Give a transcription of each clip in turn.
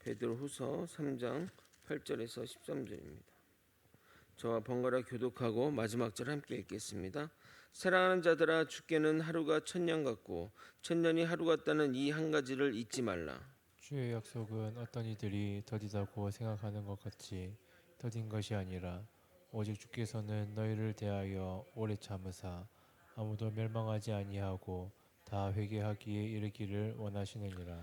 베드로후서 3장 8절에서 13절입니다. 저와 번갈아 교독하고 마지막 절 함께 읽겠습니다. 사랑하는 자들아 주께는 하루가 천년 같고 천년이 하루 같다는 이 한 가지를 잊지 말라. 주의 약속은 어떤 이들이 더디다고 생각하는 것 같이 더딘 것이 아니라 오직 주께서는 너희를 대하여 오래 참으사 아무도 멸망하지 아니하고 다 회개하기에 이르기를 원하시느니라.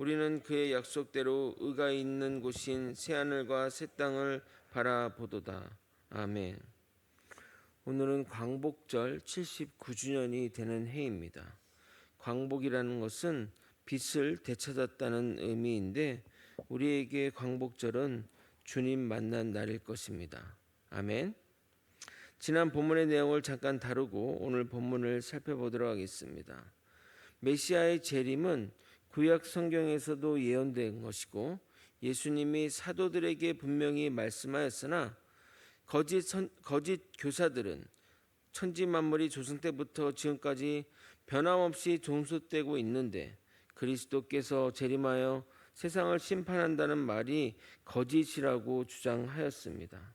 우리는 그의 약속대로 의가 있는 곳인 새 하늘과 새 땅을 바라보도다. 아멘. 오늘은 광복절 79주년이 되는 해입니다. 광복이라는 것은 빛을 되찾았다는 의미인데 우리에게 광복절은 주님 만난 날일 것입니다. 아멘. 지난 본문의 내용을 잠깐 다루고 오늘 본문을 살펴보도록 하겠습니다. 메시아의 재림은 구약 성경에서도 예언된 것이고 예수님이 사도들에게 분명히 말씀하였으나 거짓 선, 거짓 교사들은 천지 만물이 조성 때부터 지금까지 변함없이 종속되고 있는데 그리스도께서 재림하여 세상을 심판한다는 말이 거짓이라고 주장하였습니다.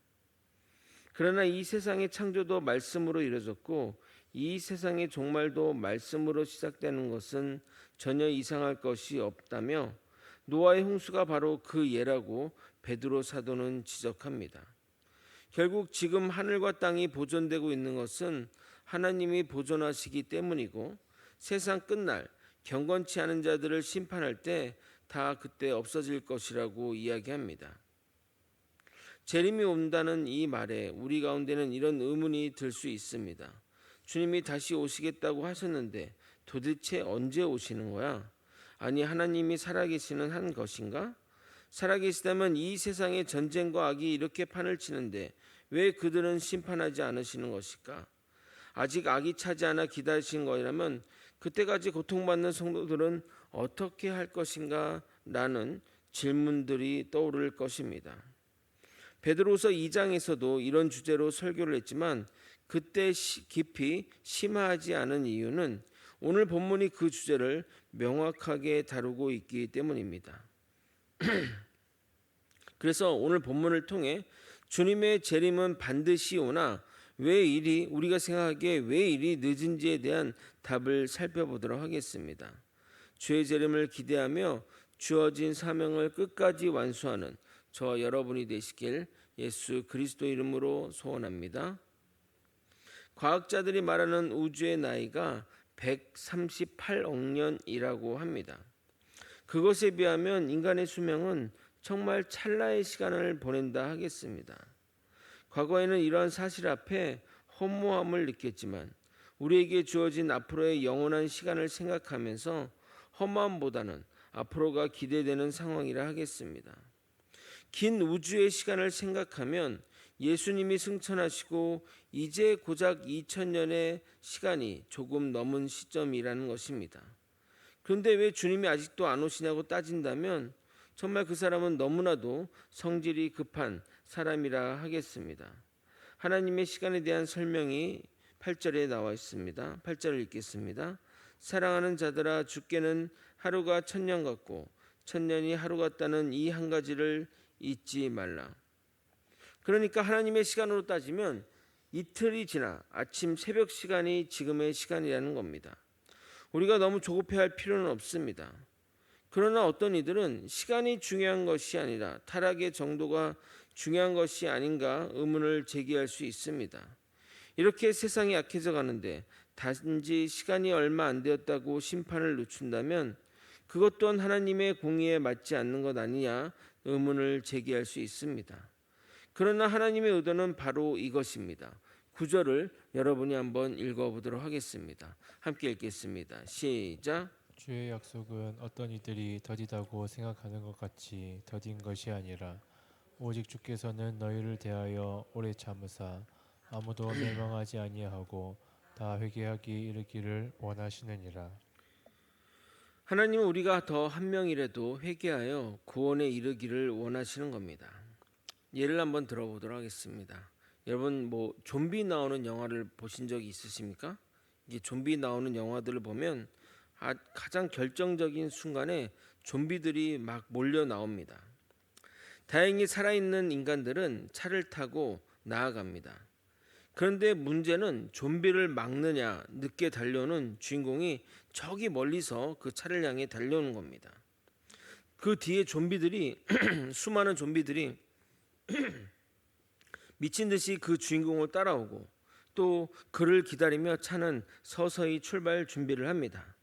그러나 이 세상의 창조도 말씀으로 이루어졌고 이 세상의 종말도 말씀으로 시작되는 것은 전혀 이상할 것이 없다며 노아의 홍수가 바로 그 예라고 베드로 사도는 지적합니다. 결국 지금 하늘과 땅이 보존되고 있는 것은 하나님이 보존하시기 때문이고 세상 끝날 경건치 않은 자들을 심판할 때 다 그때 없어질 것이라고 이야기합니다. 재림이 온다는 이 말에 우리 가운데는 이런 의문이 들 수 있습니다. 주님이 다시 오시겠다고 하셨는데 도대체 언제 오시는 거야? 아니 하나님이 살아계시는 한 것인가? 살아계시다면 이 세상의 전쟁과 악이 이렇게 판을 치는데 왜 그들은 심판하지 않으시는 것일까? 아직 악이 차지 않아 기다리신 거라면 그때까지 고통받는 성도들은 어떻게 할 것인가? 라는 질문들이 떠오를 것입니다. 베드로서 2장에서도 이런 주제로 설교를 했지만 그때 깊이 심화하지 않은 이유는 오늘 본문이 그 주제를 명확하게 다루고 있기 때문입니다. 그래서 오늘 본문을 통해 주님의 재림은 반드시 오나 왜 일이 우리가 생각하기에 왜 일이 늦은지에 대한 답을 살펴보도록 하겠습니다. 주의 재림을 기대하며 주어진 사명을 끝까지 완수하는 저 여러분이 되시길 예수 그리스도 이름으로 소원합니다. 과학자들이 말하는 우주의 나이가 138억 년이라고 합니다. 그것에 비하면 인간의 수명은 정말 찰나의 시간을 보낸다 하겠습니다. 과거에는 이러한 사실 앞에 허무함을 느꼈지만 우리에게 주어진 앞으로의 영원한 시간을 생각하면서 허무함보다는 앞으로가 기대되는 상황이라 하겠습니다. 긴 우주의 시간을 생각하면 예수님이 승천하시고 이제 고작 2000년의 시간이 조금 넘은 시점이라는 것입니다. 그런데 왜 주님이 아직도 안 오시냐고 따진다면 정말 그 사람은 너무나도 성질이 급한 사람이라 하겠습니다. 하나님의 시간에 대한 설명이 8절에 나와 있습니다. 8절을 읽겠습니다. 사랑하는 자들아 주께는 하루가 천년 같고 천년이 하루 같다는 이 한 가지를 잊지 말라. 그러니까 하나님의 시간으로 따지면 이틀이 지나 아침 새벽 시간이 지금의 시간이라는 겁니다. 우리가 너무 조급해 할 필요는 없습니다. 그러나 어떤 이들은 시간이 중요한 것이 아니라 타락의 정도가 중요한 것이 아닌가 의문을 제기할 수 있습니다. 이렇게 세상이 약해져 가는데 단지 시간이 얼마 안 되었다고 심판을 늦춘다면 그것 또한 하나님의 공의에 맞지 않는 것 아니냐 의문을 제기할 수 있습니다. 그러나 하나님의 의도는 바로 이것입니다. 구절을 여러분이 한번 읽어보도록 하겠습니다. 함께 읽겠습니다. 시작. 주의 약속은 어떤 이들이 더디다고 생각하는 것 같이 더딘 것이 아니라 오직 주께서는 너희를 대하여 오래 참으사 아무도 멸망하지 아니하고 다 회개하기 이르기를 원하시느니라. 하나님은 우리가 더 한 명이라도 회개하여 구원에 이르기를 원하시는 겁니다. 예를 한번 들어보도록 하겠습니다. 여러분 뭐 좀비 나오는 영화를 보신 적이 있으십니까? 이게 좀비 나오는 영화들을 보면 아, 가장 결정적인 순간에 좀비들이 막 몰려 나옵니다. 다행히 살아있는 인간들은 차를 타고 나아갑니다. 그런데 문제는 좀비를 막느냐 늦게 달려오는 주인공이 저기 멀리서 그 차를 향해 달려오는 겁니다. 그 뒤에 좀비들이 수많은 좀비들이 미친 듯이 그 주인공을 따라오고 또 그를 기다리며 차는 서서히 출발 준비를 합니다.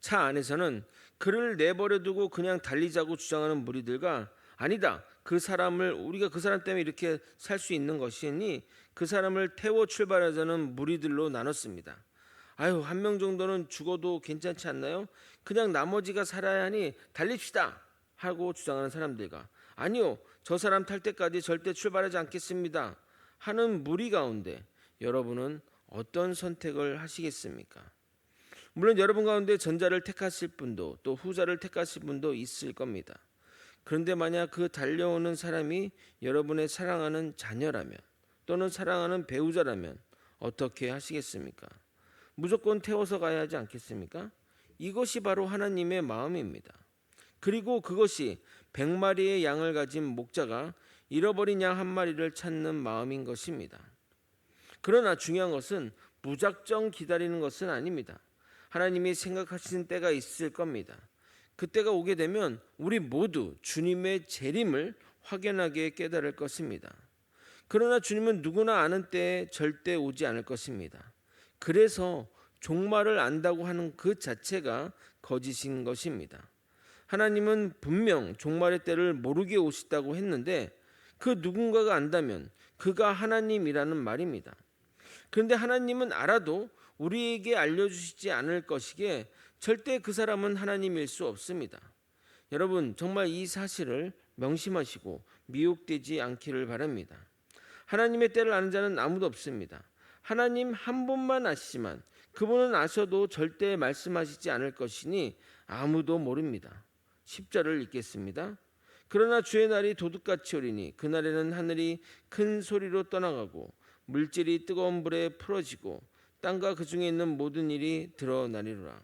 차 안에서는 그를 내버려 두고 그냥 달리자고 주장하는 무리들과 아니다. 그 사람을 우리가 그 사람 때문에 이렇게 살 수 있는 것이니 그 사람을 태워 출발하자는 무리들로 나눴습니다. 아유, 한 명 정도는 죽어도 괜찮지 않나요? 그냥 나머지가 살아야 하니 달립시다. 하고 주장하는 사람들과 아니요. 저 사람 탈 때까지 절대 출발하지 않겠습니다. 하는 무리 가운데 여러분은 어떤 선택을 하시겠습니까? 물론 여러분 가운데 전자를 택하실 분도 또 후자를 택하실 분도 있을 겁니다. 그런데 만약 그 달려오는 사람이 여러분의 사랑하는 자녀라면 또는 사랑하는 배우자라면 어떻게 하시겠습니까? 무조건 태워서 가야 하지 않겠습니까? 이것이 바로 하나님의 마음입니다. 그리고 그것이 백마리의 양을 가진 목자가 잃어버린 양 한 마리를 찾는 마음인 것입니다. 그러나 중요한 것은 무작정 기다리는 것은 아닙니다. 하나님이 생각하시는 때가 있을 겁니다. 그때가 오게 되면 우리 모두 주님의 재림을 확연하게 깨달을 것입니다. 그러나 주님은 누구나 아는 때에 절대 오지 않을 것입니다. 그래서 종말을 안다고 하는 그 자체가 거짓인 것입니다. 하나님은 분명 종말의 때를 모르게 오시다고 했는데 그 누군가가 안다면 그가 하나님이라는 말입니다. 그런데 하나님은 알아도 우리에게 알려주시지 않을 것이기에 절대 그 사람은 하나님일 수 없습니다. 여러분 정말 이 사실을 명심하시고 미혹되지 않기를 바랍니다. 하나님의 때를 아는 자는 아무도 없습니다. 하나님 한 분만 아시지만 그분은 아셔도 절대 말씀하시지 않을 것이니 아무도 모릅니다. 10절을 읽겠습니다. 그러나 주의 날이 도둑같이 오리니 그날에는 하늘이 큰 소리로 떠나가고 물질이 뜨거운 불에 풀어지고 땅과 그 중에 있는 모든 일이 드러나리로라.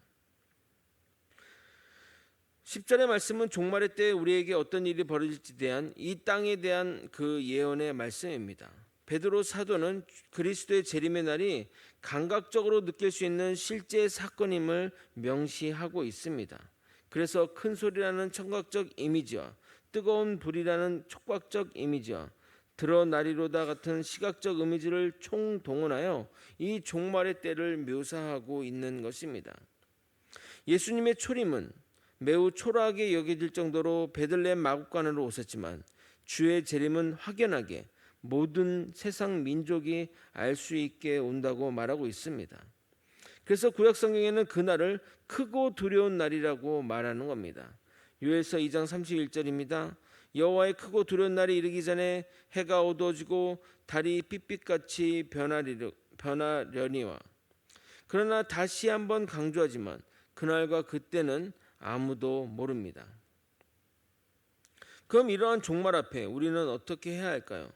10절의 말씀은 종말의 때 우리에게 어떤 일이 벌어질지 대한 이 땅에 대한 그 예언의 말씀입니다. 베드로 사도는 그리스도의 재림의 날이 감각적으로 느낄 수 있는 실제 사건임을 명시하고 있습니다. 그래서 큰 소리라는 청각적 이미지와 뜨거운 불이라는 촉각적 이미지와 드러나리로다 같은 시각적 이미지를 총동원하여 이 종말의 때를 묘사하고 있는 것입니다. 예수님의 초림은 매우 초라하게 여겨질 정도로 베들레헴 마국간으로 오셨지만 주의 재림은 확연하게 모든 세상 민족이 알 수 있게 온다고 말하고 있습니다. 그래서 구약 성경에는 그날을 크고 두려운 날이라고 말하는 겁니다. 요엘서 2장 31절입니다. 여호와의 크고 두려운 날이 이르기 전에 해가 어두워지고 달이 삐빛같이 변하려니와 그러나 다시 한번 강조하지만 그날과 그때는 아무도 모릅니다. 그럼 이러한 종말 앞에 우리는 어떻게 해야 할까요?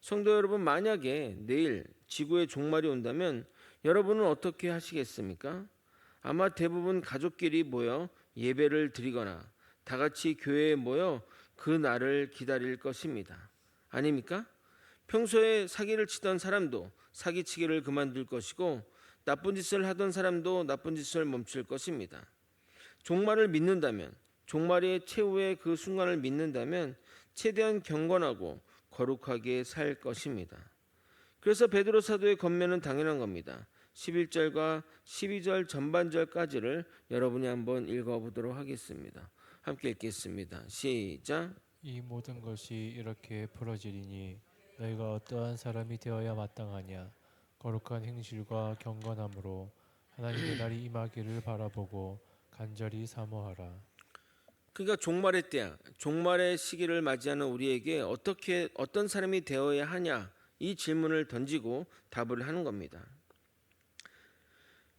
성도 여러분 만약에 내일 지구의 종말이 온다면 여러분은 어떻게 하시겠습니까? 아마 대부분 가족끼리 모여 예배를 드리거나 다 같이 교회에 모여 그 날을 기다릴 것입니다. 아닙니까? 평소에 사기를 치던 사람도 사기치기를 그만둘 것이고 나쁜 짓을 하던 사람도 나쁜 짓을 멈출 것입니다. 종말을 믿는다면 종말의 최후의 그 순간을 믿는다면 최대한 경건하고 거룩하게 살 것입니다. 그래서 베드로 사도의 권면은 당연한 겁니다. 11절과 12절 전반절까지를 여러분이 한번 읽어 보도록 하겠습니다. 함께 읽겠습니다. 시작. 이 모든 것이 이렇게 풀어지리니 너희가 어떠한 사람이 되어야 마땅하냐 거룩한 행실과 경건함으로 하나님의 날이 임하기를 바라보고 간절히 사모하라 그러니까 종말의 때야. 종말의 시기를 맞이하는 우리에게 어떻게 어떤 사람이 되어야 하냐 이 질문을 던지고 답을 하는 겁니다.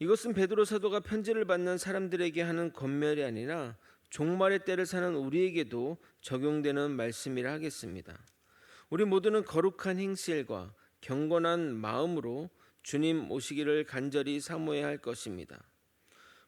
이것은 베드로 사도가 편지를 받는 사람들에게 하는 권면이 아니라 종말의 때를 사는 우리에게도 적용되는 말씀이라 하겠습니다. 우리 모두는 거룩한 행실과 경건한 마음으로 주님 오시기를 간절히 사모해야 할 것입니다.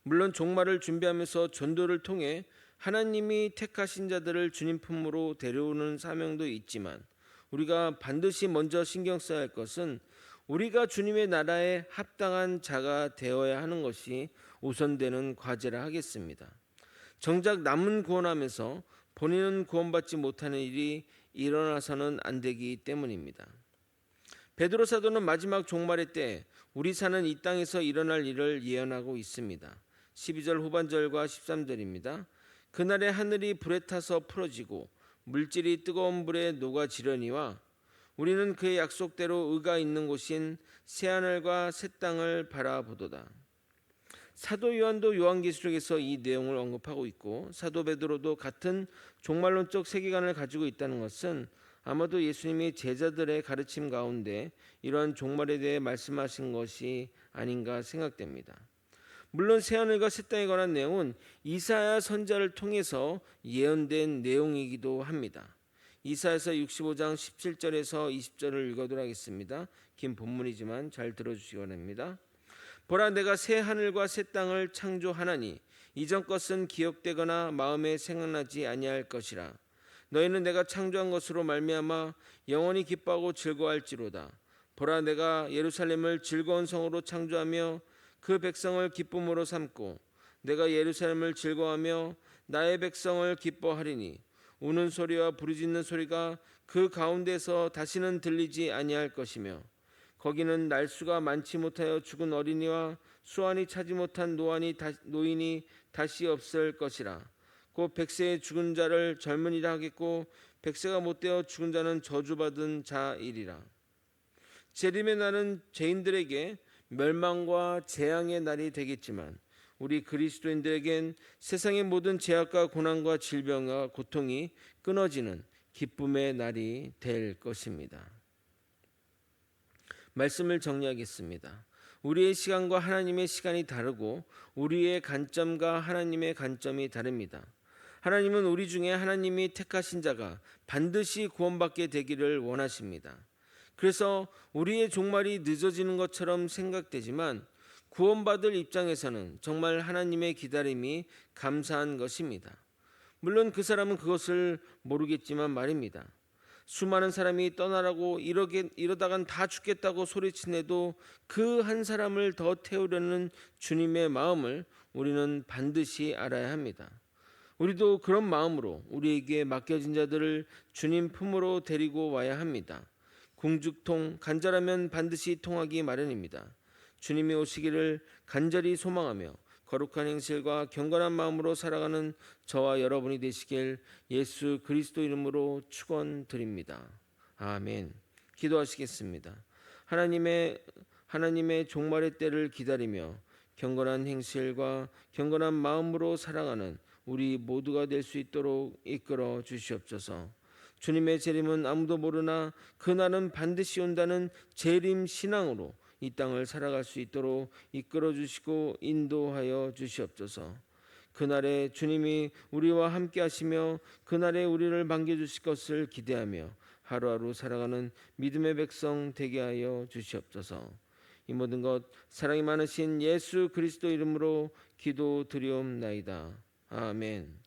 물론 종말을 준비하면서 전도를 통해 하나님이 택하신 자들을 주님 품으로 데려오는 사명도 있지만 우리가 반드시 먼저 신경 써야 할 것은 우리가 주님의 나라에 합당한 자가 되어야 하는 것이 우선되는 과제라 하겠습니다. 정작 남은 구원하면서 본인은 구원받지 못하는 일이 일어나서는 안 되기 때문입니다. 베드로 사도는 마지막 종말의 때 우리 사는 이 땅에서 일어날 일을 예언하고 있습니다. 12절 후반절과 13절입니다. 그날에 하늘이 불에 타서 풀어지고 물질이 뜨거운 불에 녹아지려니와 우리는 그의 약속대로 의가 있는 곳인 새 하늘과 새 땅을 바라보도다. 사도 요한도 요한계시록에서 이 내용을 언급하고 있고 사도 베드로도 같은 종말론적 세계관을 가지고 있다는 것은 아마도 예수님이 제자들의 가르침 가운데 이러한 종말에 대해 말씀하신 것이 아닌가 생각됩니다. 물론 새 하늘과 새 땅에 관한 내용은 이사야 선자를 통해서 예언된 내용이기도 합니다. 이사야서 65장 17절에서 20절을 읽어도록 하겠습니다. 긴 본문이지만 잘 들어주시기 바랍니다. 보라 내가 새 하늘과 새 땅을 창조하나니 이전 것은 기억되거나 마음에 생각나지 아니할 것이라 너희는 내가 창조한 것으로 말미암아 영원히 기뻐하고 즐거워할지로다 보라 내가 예루살렘을 즐거운 성으로 창조하며 그 백성을 기쁨으로 삼고 내가 예루살렘을 즐거워하며 나의 백성을 기뻐하리니 우는 소리와 부르짖는 소리가 그 가운데서 다시는 들리지 아니할 것이며 거기는 날수가 많지 못하여 죽은 어린이와 수완이 차지 못한 노안이 다, 노인이 다시 없을 것이라. 곧 백세의 죽은 자를 젊은이라 하겠고 백세가 못되어 죽은 자는 저주받은 자이리라. 재림의 날은 죄인들에게 멸망과 재앙의 날이 되겠지만 우리 그리스도인들에겐 세상의 모든 제약과 고난과 질병과 고통이 끊어지는 기쁨의 날이 될 것입니다. 말씀을 정리하겠습니다. 우리의 시간과 하나님의 시간이 다르고 우리의 관점과 하나님의 관점이 다릅니다. 하나님은 우리 중에 하나님이 택하신 자가 반드시 구원받게 되기를 원하십니다. 그래서 우리의 종말이 늦어지는 것처럼 생각되지만 구원받을 입장에서는 정말 하나님의 기다림이 감사한 것입니다. 물론 그 사람은 그것을 모르겠지만 말입니다. 수많은 사람이 떠나라고 이러게 이러다간 다 죽겠다고 소리치네도 그 한 사람을 더 태우려는 주님의 마음을 우리는 반드시 알아야 합니다. 우리도 그런 마음으로 우리에게 맡겨진 자들을 주님 품으로 데리고 와야 합니다. 궁죽통 간절하면 반드시 통하기 마련입니다. 주님이 오시기를 간절히 소망하며 거룩한 행실과 경건한 마음으로 살아가는 저와 여러분이 되시길 예수 그리스도 이름으로 축원드립니다. 아멘. 기도하시겠습니다. 하나님의 하나님의 종말의 때를 기다리며 경건한 행실과 경건한 마음으로 살아가는 우리 모두가 될 수 있도록 이끌어 주시옵소서. 주님의 재림은 아무도 모르나 그날은 반드시 온다는 재림 신앙으로 이 땅을 살아갈 수 있도록 이끌어 주시고 인도하여 주시옵소서. 그날에 주님이 우리와 함께 하시며 그날에 우리를 반겨 주실 것을 기대하며 하루하루 살아가는 믿음의 백성 되게 하여 주시옵소서. 이 모든 것 사랑이 많으신 예수 그리스도 이름으로 기도 드리옵나이다. 아멘.